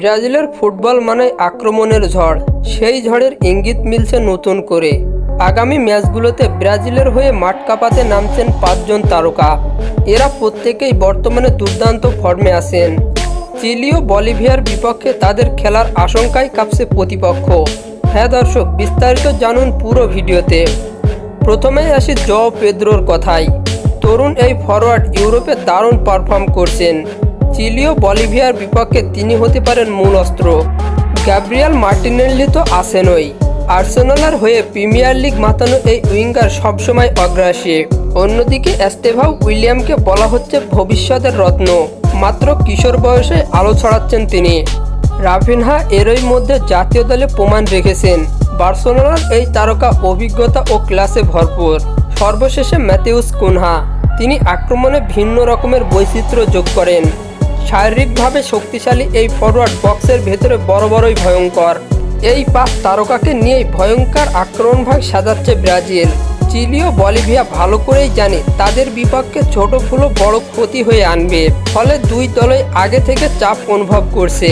ব্রাজিলের ফুটবল মানে আক্রমণের ঝড়। সেই ঝড়ের ইঙ্গিত মিলছে নতুন করে। আগামী ম্যাচগুলোতে ব্রাজিলের হয়ে মাঠ কাঁপাতে নামছেন পাঁচজন তারকা। এরা প্রত্যেকেই বর্তমানে দুর্দান্ত ফর্মে আছেন। চিলি ও বলিভিয়ার বিপক্ষে তাদের খেলার আশঙ্কায় কাঁপছে প্রতিপক্ষ। হ্যাঁ দর্শক, বিস্তারিত জানুন পুরো ভিডিওতে। প্রথমেই আসি জ পেদ্রোর কথায়। তরুণ এই ফরওয়ার্ড ইউরোপে দারুণ পারফর্ম করছেন। চিলিও বলিভিয়ার বিপক্ষে তিনি হতে পারেন মূল অস্ত্র। গ্যাব্রিয়াল মার্টিনেল্লি তো আসেনই। আর্সেনালের হয়ে প্রিমিয়ার লিগ মাতানো এই উইঙ্গার সবসময় অগ্রাসী। অন্যদিকে এস্তেভাও উইলিয়ামকে বলা হচ্ছে ভবিষ্যতের রত্ন। মাত্র কিশোর বয়সে আলো ছড়াচ্ছেন তিনি। রাফিনহা এরই মধ্যে জাতীয় দলে প্রমাণ রেখেছেন। বার্সেলোনার এই তারকা অভিজ্ঞতা ও ক্লাসে ভরপুর। সর্বশেষে ম্যাথিউস কুনহা। তিনি আক্রমণে ভিন্ন রকমের বৈচিত্র্য যোগ করেন। শারীরিকভাবে শক্তিশালী এই ফরওয়ার্ড বক্সের ভেতরে বড় বড়ই ভয়ঙ্কর। এই পাঁচ তারকাকে নিয়েই ভয়ঙ্কর আক্রমণ ভাগ সাজাচ্ছে ব্রাজিল। চিলিও বলিভিয়া ভালো করেই জানে তাদের বিপক্ষে ছোট ফুলো বড় ক্ষতি হয়ে আনবে। ফলে দুই দলই আগে থেকে চাপ অনুভব করছে।